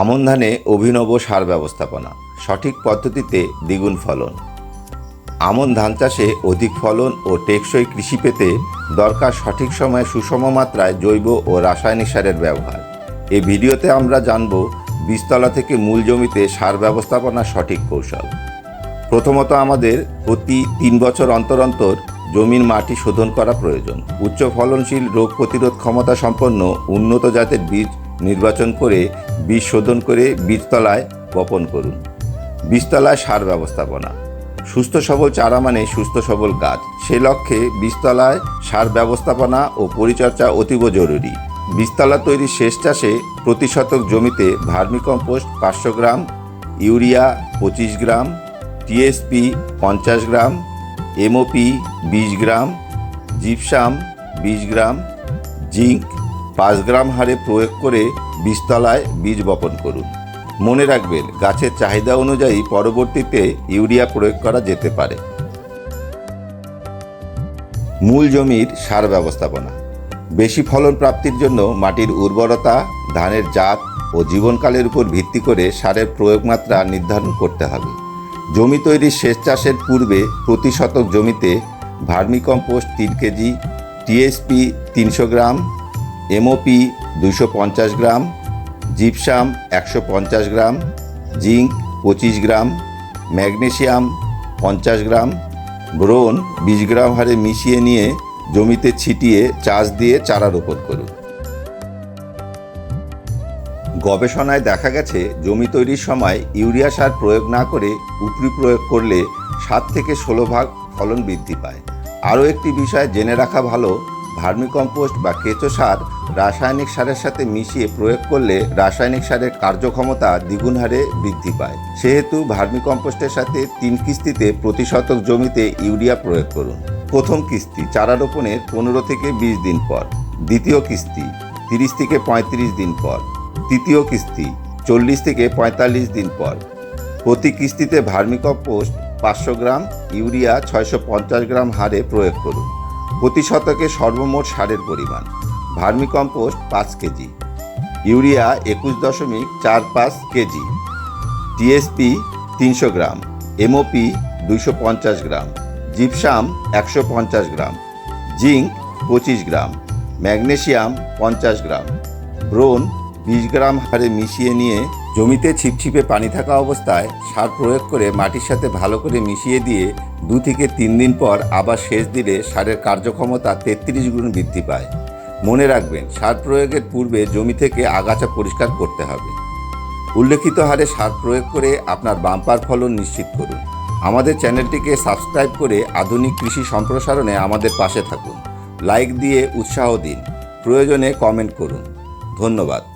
আমন ধানে অভিনব সার ব্যবস্থাপনা, সঠিক পদ্ধতিতে দ্বিগুণ ফলন। আমন ধান চাষে অধিক ফলন ও টেকসই কৃষি পেতে দরকার সঠিক সময়ে সুষম মাত্রায় জৈব ও রাসায়নিক সারের ব্যবহার। এই ভিডিওতে আমরা জানব বীজতলা থেকে মূল জমিতে সার ব্যবস্থাপনার সঠিক কৌশল। প্রথমত আমাদের প্রতি তিন বছর অন্তর অন্তর জমির মাটি শোধন করা প্রয়োজন। উচ্চ ফলনশীল রোগ প্রতিরোধ ক্ষমতা সম্পন্ন উন্নত জাতের বীজ নির্বাচন করে বীজ শোধন করে বীজতলায় বপন করুন। বীজতলায় সার ব্যবস্থাপনা। সুস্থ সবল চারা মানে সুস্থ সবল গাছ। সে লক্ষ্যে বীজতলায় সার ব্যবস্থাপনা ও পরিচর্যা অতীব জরুরি। বীজতলা তৈরির শেষ চাষে প্রতি শতক জমিতে ভার্মিকম্পোস্ট পাঁচশো গ্রাম, ইউরিয়া পঁচিশ গ্রাম, টিএসপি পঞ্চাশ গ্রাম, এমওপি বিশ গ্রাম, জিপসাম বিশ গ্রাম, জিঙ্ক পাঁচ গ্রাম হারে প্রয়োগ করে বীজতলায় বীজ বপন করুন। মনে রাখবেন, গাছের চাহিদা অনুযায়ী পরবর্তীতে ইউরিয়া প্রয়োগ করা যেতে পারে। মূল জমির সার ব্যবস্থাপনা। বেশি ফলন প্রাপ্তির জন্য মাটির উর্বরতা, ধানের জাত ও জীবনকালের উপর ভিত্তি করে সারের প্রয়োগ মাত্রা নির্ধারণ করতে হবে। জমি তৈরির শেষ চাষের পূর্বে প্রতি শতক জমিতে ভার্মিকম্পোস্ট তিন কেজি, টিএসপি তিনশো গ্রাম এমওপি দুশো পঞ্চাশ গ্রাম, জিপসাম একশো পঞ্চাশ গ্রাম, জিঙ্ক পঁচিশ গ্রাম, ম্যাগনেশিয়াম পঞ্চাশ গ্রাম ব্রোন বিশ গ্রাম হারে মিশিয়ে নিয়ে জমিতে ছিটিয়ে চাষ দিয়ে চারা রোপণ করুন। গবেষণায় দেখা গেছে, জমি তৈরির সময় ইউরিয়া সার প্রয়োগ না করে উপরি প্রয়োগ করলে সাত থেকে ষোলো ভাগ ফলন বৃদ্ধি পায়। আরও একটি বিষয় জেনে রাখা ভালো ভার্মিকম্পোস্ট বা কেঁচো সার রাসায়নিক সারের সাথে মিশিয়ে প্রয়োগ করলে রাসায়নিক সারের কার্যক্ষমতা দ্বিগুণ হারে বৃদ্ধি পায়। সেহেতু ভার্মিকম্পোস্টের সাথে তিন কিস্তিতে প্রতি শতক জমিতে ইউরিয়া প্রয়োগ করুন। প্রথম কিস্তি চারা রোপণের পনেরো থেকে বিশ দিন পর। দ্বিতীয় কিস্তি তিরিশ থেকে পঁয়ত্রিশ দিন পর। তৃতীয় কিস্তি চল্লিশ থেকে পঁয়তাল্লিশ দিন পর। প্রতি কিস্তিতে ভার্মিকম্পোস্ট পাঁচশো গ্রাম, ইউরিয়া ছয়শো পঞ্চাশ গ্রাম হারে প্রয়োগ করুন। প্রতি শতকে সর্বমোট সারের পরিমাণ। ভার্মিকম্পোস্ট পাঁচ কেজি। ইউরিয়া একুশ দশমিক চার পাঁচ কেজি। টিএসপি তিনশো গ্রাম। এমওপি দুইশো পঞ্চাশ গ্রাম। জিপসাম একশো পঞ্চাশ গ্রাম। জিঙ্ক পঁচিশ গ্রাম। ম্যাগনেশিয়াম পঞ্চাশ গ্রাম। ব্রোন বিশ গ্রাম হারে মিশিয়ে নিয়ে জমিতে ছিপছিপে পানি থাকা অবস্থায় সার প্রয়োগ করে মাটির সাথে ভালো করে মিশিয়ে দিয়ে দু থেকে তিন দিন পর আবার সেচ দিলে সারের কার্যক্ষমতা তেত্রিশ গুণ বৃদ্ধি পায়। মনে রাখবেন, সার প্রয়োগের পূর্বে জমি থেকে আগাছা পরিষ্কার করতে হবে। উল্লেখিত হারে সার প্রয়োগ করে আপনার বাম্পার ফলন নিশ্চিত করুন। আমাদের চ্যানেলটিকে সাবস্ক্রাইব করে আধুনিক কৃষি সম্প্রসারণে আমাদের পাশে থাকুন। লাইক দিয়ে উৎসাহ দিন। প্রয়োজনে কমেন্ট করুন। ধন্যবাদ।